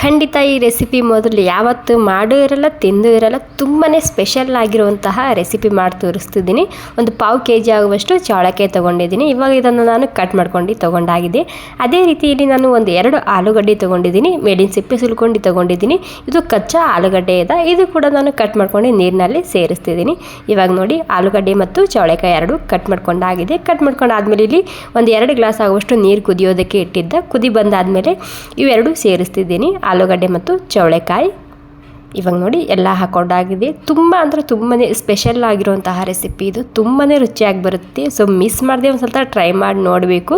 ಖಂಡಿತ ಈ ರೆಸಿಪಿ ಮೊದಲು ಯಾವತ್ತು ಮಾಡೂ ಇರಲ್ಲ, ತಿಂದು ಇರಲ್ಲ ತುಂಬಾ ಸ್ಪೆಷಲ್ ಆಗಿರುವಂತಹ ರೆಸಿಪಿ ಮಾಡಿ ತೋರಿಸ್ತಿದ್ದೀನಿ. ಒಂದು ಪಾವು ಕೆ ಜಿ ಆಗುವಷ್ಟು ಚೌಳಕಾಯಿ ತೊಗೊಂಡಿದ್ದೀನಿ. ಇವಾಗ ಇದನ್ನು ನಾನು ಕಟ್ ಮಾಡ್ಕೊಂಡು ತೊಗೊಂಡಾಗಿದೆ. ಅದೇ ರೀತಿ ಇಲ್ಲಿ ನಾನು ಒಂದು ಎರಡು ಆಲೂಗಡ್ಡೆ ತೊಗೊಂಡಿದ್ದೀನಿ. ಮೇಡಿನ ಸಿಪ್ಪೆ ಸುಲ್ಕೊಂಡು ತೊಗೊಂಡಿದ್ದೀನಿ. ಇದು ಕಚ್ಚಾ ಆಲೂಗಡ್ಡೆ ಇದೆ. ಇದು ಕೂಡ ನಾನು ಕಟ್ ಮಾಡ್ಕೊಂಡು ನೀರಿನಲ್ಲಿ ಸೇರಿಸ್ತಿದ್ದೀನಿ. ಇವಾಗ ನೋಡಿ, ಆಲೂಗಡ್ಡೆ ಮತ್ತು ಚೌಳೆಕಾಯಿ ಎರಡು ಕಟ್ ಮಾಡ್ಕೊಂಡಾಗಿದೆ. ಕಟ್ ಮಾಡ್ಕೊಂಡಾದ್ಮೇಲೆ ಇಲ್ಲಿ ಒಂದು ಎರಡು ಗ್ಲಾಸ್ ಆಗುವಷ್ಟು ನೀರು ಕುದಿಯೋದಕ್ಕೆ ಇಟ್ಟಿದ್ದ. ಕುದಿ ಬಂದಾದಮೇಲೆ ಇವೆರಡು ಸೇರಿಸ್ತಿದ್ದೀನಿ. ಆಲೂಗಡ್ಡೆ ಮತ್ತು ಚೌಳೆಕಾಯಿ. ಇವಾಗ ನೋಡಿ ಎಲ್ಲ ಹಾಕೊಂಡಾಗಿದೆ ತುಂಬ ಅಂದರೆ ತುಂಬಾ ಸ್ಪೆಷಲ್ ಆಗಿರುವಂತಹ ರೆಸಿಪಿ ಇದು. ತುಂಬಾ ರುಚಿಯಾಗಿ ಬರುತ್ತೆ. ಸೊ ಮಿಸ್ ಮಾಡಿದೆ ಒಂದು ಸ್ವಲ್ಪ ಟ್ರೈ ಮಾಡಿ ನೋಡಬೇಕು.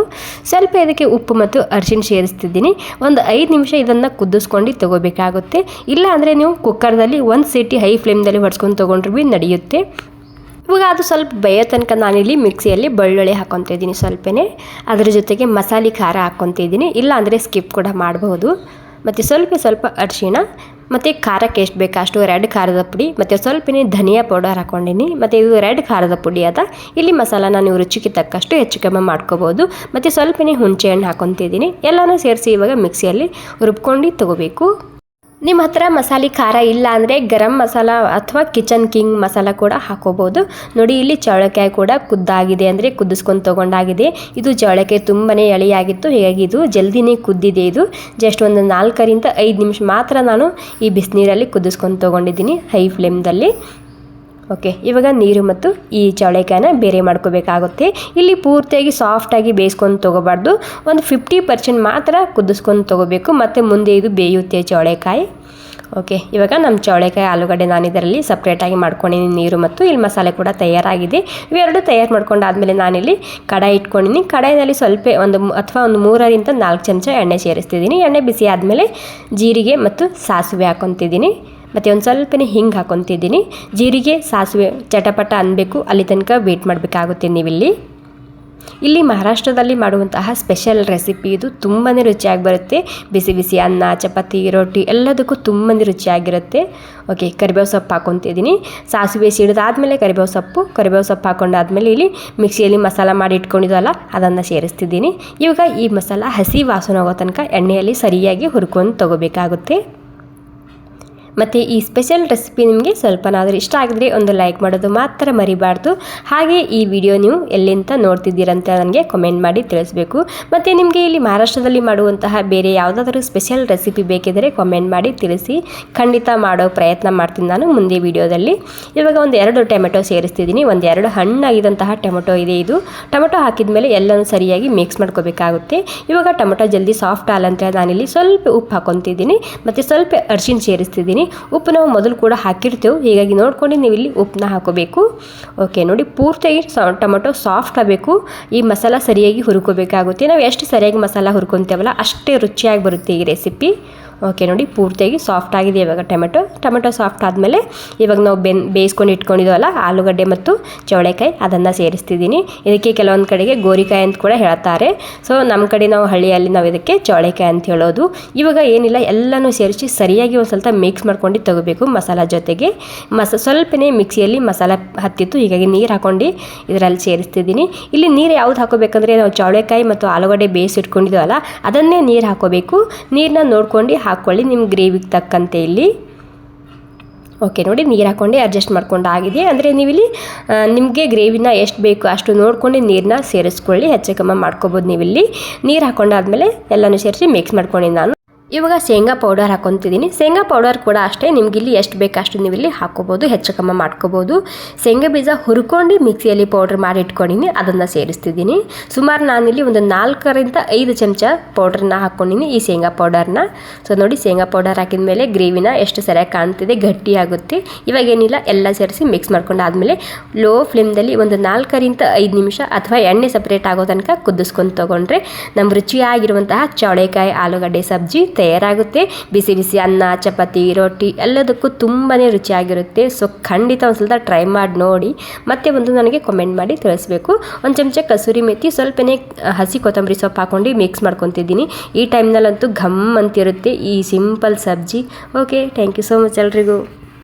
ಸ್ವಲ್ಪ ಇದಕ್ಕೆ ಉಪ್ಪು ಮತ್ತು ಅರಿಶಿನ ಸೇರಿಸ್ತಿದ್ದೀನಿ. ಒಂದು ಐದು ನಿಮಿಷ ಇದನ್ನು ಕುದಿಸ್ಕೊಂಡು ತೊಗೋಬೇಕಾಗುತ್ತೆ. ಇಲ್ಲ ಅಂದರೆ ನೀವು ಕುಕ್ಕರ್ದಲ್ಲಿ ಒಂದು ಸೀಟಿ ಹೈ ಫ್ಲೇಮ್ದಲ್ಲಿ ಹೊಡ್ಸ್ಕೊಂಡು ತೊಗೊಂಡ್ರು ಭೀ ನಡೆಯುತ್ತೆ. ಇವಾಗ ಅದು ಸ್ವಲ್ಪ ಬೇಯೋ ತನಕ ನಾನಿಲ್ಲಿ ಮಿಕ್ಸಿಯಲ್ಲಿ ಬೆಳ್ಳುಳ್ಳಿ ಹಾಕ್ಕೊತಿದ್ದೀನಿ ಸ್ವಲ್ಪನೇ. ಅದರ ಜೊತೆಗೆ ಮಸಾಲೆ ಖಾರ ಹಾಕ್ಕೊತಿದ್ದೀನಿ ಇಲ್ಲ ಅಂದರೆ ಸ್ಕಿಪ್ ಕೂಡ ಮಾಡಬಹುದು ಮತ್ತು ಸ್ವಲ್ಪ ಸ್ವಲ್ಪ ಅರಿಶಿಣ, ಮತ್ತು ಖಾರಕ್ಕೆ ಎಷ್ಟು ಬೇಕು ಅಷ್ಟು ರೆಡ್ ಖಾರದ ಪುಡಿ, ಮತ್ತು ಸ್ವಲ್ಪನೇ ಧನಿಯಾ ಪೌಡರ್ ಹಾಕ್ಕೊಂಡಿನಿ ಮತ್ತು ಇದು ರೆಡ್ ಖಾರದ ಪುಡಿ ಅದ. ಇಲ್ಲಿ ಮಸಾಲಾನ ನೀವು ರುಚಿಗೆ ತಕ್ಕಷ್ಟು ಹೆಚ್ಚು ಕಮ್ಮಿ ಮಾಡ್ಕೋಬೋದು. ಮತ್ತು ಸ್ವಲ್ಪನೇ ಹುಣಸೆ ಹಣ್ಣು ಹಾಕೊತಿದ್ದೀನಿ. ಎಲ್ಲನೂ ಸೇರಿಸಿ ಇವಾಗ ಮಿಕ್ಸಿಯಲ್ಲಿ ರುಬ್ಕೊಂಡು ತೊಗೋಬೇಕು. ನಿಮ್ಮ ಹತ್ರ ಮಸಾಲೆ ಖಾರ ಇಲ್ಲ ಅಂದರೆ ಗರಂ ಮಸಾಲ ಅಥವಾ ಕಿಚನ್ ಕಿಂಗ್ ಮಸಾಲ ಕೂಡ ಹಾಕೋಬೋದು. ನೋಡಿ, ಇಲ್ಲಿ ಚೌಳೆಕಾಯಿ ಕೂಡ ಕುದ್ದಾಗಿದೆ ಅಂದರೆ ಕುದಿಸ್ಕೊಂಡು ತೊಗೊಂಡಾಗಿದೆ. ಇದು ಚೌಳೆಕಾಯಿ ತುಂಬಾ ಎಳೆಯಾಗಿತ್ತು. ಹೀಗಾಗಿ ಇದು ಜಲ್ದಿನೇ ಕುದ್ದಿದೆ ಇದು. ಜಸ್ಟ್ ಒಂದು ನಾಲ್ಕರಿಂದ ಐದು ನಿಮಿಷ ಮಾತ್ರ ನಾನು ಈ ಬಿಸಿನೀರಲ್ಲಿ ಕುದಿಸ್ಕೊಂಡು ತೊಗೊಂಡಿದ್ದೀನಿ ಹೈ ಫ್ಲೇಮ್ದಲ್ಲಿ. ಓಕೆ ಇವಾಗ ನೀರು ಮತ್ತು ಈ ಚೌಳೆಕಾಯಿನ ಬೇರೆ ಮಾಡ್ಕೋಬೇಕಾಗುತ್ತೆ. ಇಲ್ಲಿ ಪೂರ್ತಿಯಾಗಿ ಸಾಫ್ಟಾಗಿ ಬೇಯಿಸ್ಕೊಂಡು ತೊಗೋಬಾರ್ದು. ಒಂದು ಫಿಫ್ಟಿ ಪರ್ಸೆಂಟ್ ಮಾತ್ರ ಕುದಿಸ್ಕೊಂಡು ತೊಗೋಬೇಕು. ಮತ್ತು ಮುಂದೆ ಇದು ಬೇಯುತ್ತೆ ಚೌಳೆಕಾಯಿ. ಓಕೆ ಇವಾಗ ನಮ್ಮ ಚೌಳೆಕಾಯಿ ಆಲೂಗಡ್ಡೆ ನಾನು ಇದರಲ್ಲಿ ಸಪ್ರೇಟಾಗಿ ಮಾಡ್ಕೊಂಡಿನಿ. ನೀರು ಮತ್ತು ಇಲ್ಲಿ ಮಸಾಲೆ ಕೂಡ ತಯಾರಾಗಿದೆ. ಇವೆರಡು ತಯಾರು ಮಾಡ್ಕೊಂಡಾದಮೇಲೆ ನಾನಿಲ್ಲಿ ಕಡಾಯಿ ಇಟ್ಕೊಂಡಿನಿ. ಕಡಾಯಿನಲ್ಲಿ ಸ್ವಲ್ಪ ಒಂದು ಅಥವಾ ಒಂದು ಮೂರರಿಂದ ನಾಲ್ಕು ಚಮಚ ಎಣ್ಣೆ ಸೇರಿಸ್ತಿದ್ದೀನಿ. ಎಣ್ಣೆ ಬಿಸಿ ಆದಮೇಲೆ ಜೀರಿಗೆ ಮತ್ತು ಸಾಸಿವೆ ಹಾಕ್ಕೊತಿದ್ದೀನಿ. ಮತ್ತು ಒಂದು ಸ್ವಲ್ಪನೇ ಹಿಂಗೆ ಹಾಕೊತಿದ್ದೀನಿ. ಜೀರಿಗೆ, ಸಾಸಿವೆ ಚಟಪಟ ಅನ್ನಬೇಕು ಅಲ್ಲಿ ತನಕ ವೇಟ್ ಮಾಡಬೇಕಾಗುತ್ತೆ ನೀವಿಲ್ಲಿ. ಇಲ್ಲಿ ಮಹಾರಾಷ್ಟ್ರದಲ್ಲಿ ಮಾಡುವಂತಹ ಸ್ಪೆಷಲ್ ರೆಸಿಪಿ ಇದು ತುಂಬಾ ರುಚಿಯಾಗಿ ಬರುತ್ತೆ. ಬಿಸಿ ಬಿಸಿ ಅನ್ನ, ಚಪಾತಿ, ರೊಟ್ಟಿ ಎಲ್ಲದಕ್ಕೂ ತುಂಬಾ ರುಚಿಯಾಗಿರುತ್ತೆ. ಓಕೆ ಕರಿಬೇವು ಸೊಪ್ಪು ಹಾಕೊತಿದ್ದೀನಿ. ಸಾಸಿವೆ ಸಿಡಿದಾದ್ಮೇಲೆ ಕರಿಬೇವು ಸೊಪ್ಪು ಕರಿಬೇವು ಸೊಪ್ಪು ಹಾಕೊಂಡಾದ್ಮೇಲೆ ಇಲ್ಲಿ ಮಿಕ್ಸಿಯಲ್ಲಿ ಮಸಾಲ ಮಾಡಿ ಇಟ್ಕೊಂಡಿದ್ವಲ್ಲ, ಅದನ್ನು ಸೇರಿಸ್ತಿದ್ದೀನಿ. ಇವಾಗ ಈ ಮಸಾಲ ಹಸಿ ವಾಸನೆ ಹೋಗೋ ತನಕ ಎಣ್ಣೆಯಲ್ಲಿ ಸರಿಯಾಗಿ ಹುರ್ಕೊಂಡು ತೊಗೋಬೇಕಾಗುತ್ತೆ. ಮತ್ತು ಈ ಸ್ಪೆಷಲ್ ರೆಸಿಪಿ ನಿಮಗೆ ಸ್ವಲ್ಪನಾದರೂ ಇಷ್ಟ ಆಗಿದ್ರೆ ಒಂದು ಲೈಕ್ ಮಾಡೋದು ಮಾತ್ರ ಮರಿಬಾರ್ದು. ಹಾಗೆ ಈ ವಿಡಿಯೋ ನೀವು ಎಲ್ಲಿಂದ ನೋಡ್ತಿದ್ದೀರಂತ ನನಗೆ ಕಮೆಂಟ್ ಮಾಡಿ ತಿಳಿಸ್ಬೇಕು. ಮತ್ತು ನಿಮಗೆ ಇಲ್ಲಿ ಮಹಾರಾಷ್ಟ್ರದಲ್ಲಿ ಮಾಡುವಂತಹ ಬೇರೆ ಯಾವುದಾದ್ರೂ ಸ್ಪೆಷಲ್ ರೆಸಿಪಿ ಬೇಕಿದ್ದರೆ ಕಮೆಂಟ್ ಮಾಡಿ ತಿಳಿಸಿ. ಖಂಡಿತ ಮಾಡೋ ಪ್ರಯತ್ನ ಮಾಡ್ತೀನಿ ನಾನು ಮುಂದೆ ವಿಡಿಯೋದಲ್ಲಿ ಇವಾಗ ಒಂದು ಎರಡು ಟೊಮೆಟೊ ಸೇರಿಸ್ತಿದ್ದೀನಿ. ಒಂದು ಎರಡು ಹಣ್ಣಾಗಿದ್ದಂತಹ ಟೊಮೆಟೊ ಇದೆ ಇದು. ಟೊಮೆಟೊ ಹಾಕಿದ ಮೇಲೆ ಎಲ್ಲನೂ ಸರಿಯಾಗಿ ಮಿಕ್ಸ್ ಮಾಡ್ಕೋಬೇಕಾಗುತ್ತೆ. ಇವಾಗ ಟೊಮೆಟೊ ಜಲ್ದಿ ಸಾಫ್ಟ್ ಆಲಂತ ನಾನಿಲ್ಲಿ ಸ್ವಲ್ಪ ಉಪ್ಪು ಹಾಕೊತಿದ್ದೀನಿ ಮತ್ತು ಸ್ವಲ್ಪ ಅರ್ಶಿನ ಸೇರಿಸ್ತಿದ್ದೀನಿ. ಉಪ್ಪು ನಾವು ಮೊದಲು ಕೂಡ ಹಾಕಿರ್ತೇವೆ. ಹೀಗಾಗಿ ನೋಡ್ಕೊಂಡು ನೀವು ಇಲ್ಲಿ ಉಪ್ಪನ್ನ ಹಾಕೋಬೇಕು. ಓಕೆ ನೋಡಿ ಪೂರ್ತಿಯಾಗಿ ಟೊಮೊಟೊ ಸಾಫ್ಟ್ ಆಗಬೇಕು. ಈ ಮಸಾಲ ಸರಿಯಾಗಿ ಹುರ್ಕೋಬೇಕಾಗುತ್ತೆ. ನಾವು ಎಷ್ಟು ಸರಿಯಾಗಿ ಮಸಾಲ ಹುರ್ಕೊತೇವಲ್ಲ ಅಷ್ಟೇ ರುಚಿಯಾಗಿ ಬರುತ್ತೆ ಈ ರೆಸಿಪಿ ಓಕೆ ನೋಡಿ ಪೂರ್ತಿಯಾಗಿ ಸಾಫ್ಟ್ ಆಗಿದೆ ಇವಾಗ ಟೊಮೆಟೊ. ಟೊಮೆಟೊ ಸಾಫ್ಟ್ ಆದಮೇಲೆ ಇವಾಗ ನಾವು ಬೆನ್, ಬೇಯಿಸ್ಕೊಂಡು ಇಟ್ಕೊಂಡಿದ್ದೀವಲ್ಲ ಆಲೂಗಡ್ಡೆ ಮತ್ತು ಚೌಳೆಕಾಯಿ ಅದನ್ನು ಸೇರಿಸ್ತಿದ್ದೀನಿ. ಇದಕ್ಕೆ ಕೆಲವೊಂದು ಕಡೆಗೆ ಗೋರಿಕಾಯಿ ಅಂತ ಕೂಡ ಹೇಳ್ತಾರೆ. ಸೊ ನಮ್ಮ ಕಡೆ ನಾವು ಹಳ್ಳಿಯಲ್ಲಿ ನಾವು ಇದಕ್ಕೆ ಚೌಳೆಕಾಯಿ ಅಂತ ಹೇಳೋದು. ಇವಾಗ ಏನಿಲ್ಲ, ಎಲ್ಲನೂ ಸೇರಿಸಿ ಸರಿಯಾಗಿ ಒಂದು ಸ್ವಲ್ಪ ಮಿಕ್ಸ್ ಮಾಡ್ಕೊಂಡು ತಗೋಬೇಕು ಮಸಾಲ ಜೊತೆಗೆ. ಮಸ, ಸ್ವಲ್ಪನೇ ಮಿಕ್ಸಿಯಲ್ಲಿ ಮಸಾಲ ಹತ್ತಿತ್ತು, ಹೀಗಾಗಿ ನೀರು ಹಾಕೊಂಡು ಇದರಲ್ಲಿ ಸೇರಿಸ್ತಿದ್ದೀನಿ. ಇಲ್ಲಿ ನೀರು ಯಾವ್ದು ಹಾಕೋಬೇಕಂದ್ರೆ ನಾವು ಚೌಳೆಕಾಯಿ ಮತ್ತು ಆಲೂಗಡ್ಡೆ ಬೇಯಿಸಿಟ್ಕೊಂಡಿದ್ದೀವಲ್ಲ ಅದನ್ನೇ ನೀರು ಹಾಕೋಬೇಕು. ನೀರನ್ನ ನೋಡ್ಕೊಂಡು ಹಾಕ್ಕೊಳ್ಳಿ ನಿಮ್ಮ ಗ್ರೇವಿಗೆ ತಕ್ಕಂತೆ ಇಲ್ಲಿ. ಓಕೆ ನೋಡಿ ನೀರು ಹಾಕ್ಕೊಂಡು ಅಡ್ಜಸ್ಟ್ ಮಾಡ್ಕೊಂಡು ಆಗಿದೆ ಅಂದರೆ ನೀವಿಲ್ಲಿ ನಿಮಗೆ ಗ್ರೇವಿನ ಎಷ್ಟು ಬೇಕು ಅಷ್ಟು ನೋಡ್ಕೊಂಡು ನೀರನ್ನ ಸೇರಿಸ್ಕೊಳ್ಳಿ, ಹೆಚ್ಚು ಕಮ್ಮಿ ಮಾಡ್ಕೊಬೋದು ನೀವಿಲ್ಲಿ. ನೀರು ಹಾಕೊಂಡಾದ್ಮೇಲೆ ಎಲ್ಲನೂ ಸೇರಿಸಿ ಮಿಕ್ಸ್ ಮಾಡ್ಕೊಂಡು ನಾನು. ಇವಾಗ ಶೇಂಗಾ ಪೌಡರ್ ಹಾಕೊತಿದ್ದೀನಿ. ಶೇಂಗಾ ಪೌಡರ್ ಕೂಡ ಅಷ್ಟೇ, ನಿಮ್ಗೆ ಇಲ್ಲಿ ಎಷ್ಟು ಬೇಕು ಅಷ್ಟು ನೀವು ಇಲ್ಲಿ ಹಾಕೋಬೋದು, ಹೆಚ್ಚು ಕಮ್ಮಿ ಮಾಡ್ಕೋಬೋದು. ಶೇಂಗಾ ಬೀಜ ಹುರ್ಕೊಂಡು ಮಿಕ್ಸಿಯಲ್ಲಿ ಪೌಡ್ರ್ ಮಾಡಿ ಇಟ್ಕೊಂಡಿನಿ, ಅದನ್ನು ಸೇರಿಸ್ತಿದ್ದೀನಿ. ಸುಮಾರು ನಾನಿಲ್ಲಿ ಒಂದು ನಾಲ್ಕರಿಂದ ಐದು ಚಮಚ ಪೌಡ್ರನ್ನ ಹಾಕ್ಕೊಂಡಿನಿ ಈ ಶೇಂಗಾ ಪೌಡರ್ನ ಸೊ ನೋಡಿ ಶೇಂಗಾ ಪೌಡರ್ ಹಾಕಿದ ಮೇಲೆ ಗ್ರೇವಿನ ಎಷ್ಟು ಸರಿಯಾಗಿ ಕಾಣ್ತಿದೆ, ಗಟ್ಟಿ ಆಗುತ್ತೆ. ಇವಾಗ ಏನಿಲ್ಲ, ಎಲ್ಲ ಸೇರಿಸಿ ಮಿಕ್ಸ್ ಮಾಡ್ಕೊಂಡು ಆದಮೇಲೆ ಲೋ ಫ್ಲೇಮ್ದಲ್ಲಿ ಒಂದು ನಾಲ್ಕರಿಂದ ಐದು ನಿಮಿಷ ಅಥವಾ ಎಣ್ಣೆ ಸಪ್ರೇಟ್ ಆಗೋ ತನಕ ಕುದಿಸ್ಕೊಂಡು ತೊಗೊಂಡ್ರೆ ನಮ್ಮ ರುಚಿಯಾಗಿರುವಂತಹ ಚೌಳೆಕಾಯಿ, ಆಲೂಗಡ್ಡೆ, ಸಬ್ಜಿ ತಯಾರಾಗುತ್ತೆ. ಬಿಸಿ ಬಿಸಿ ಅನ್ನ, ಚಪಾತಿ ರೊಟ್ಟಿ ಎಲ್ಲದಕ್ಕೂ ತುಂಬಾ ರುಚಿಯಾಗಿರುತ್ತೆ. ಸೊ ಖಂಡಿತ ಒಂದು ಸ್ವಲ್ಪ ಟ್ರೈ ಮಾಡಿ ನೋಡಿ. ಮತ್ತೆ ಒಂದು ನನಗೆ ಕಮೆಂಟ್ ಮಾಡಿ ತಿಳಿಸ್ಬೇಕು. ಒಂದು ಚಮಚ ಕಸೂರಿ ಮೆತ್ತಿ ಸ್ವಲ್ಪನೇ ಹಸಿ ಕೊತ್ತಂಬರಿ ಸೊಪ್ಪು ಹಾಕೊಂಡು ಮಿಕ್ಸ್ ಮಾಡ್ಕೊತಿದ್ದೀನಿ. ಈ ಟೈಮ್ನಲ್ಲಂತೂ ಘಮ್ ಅಂತಿರುತ್ತೆ. ಈ simple sabzi. Okay thank you so much ಎಲ್ರಿಗೂ.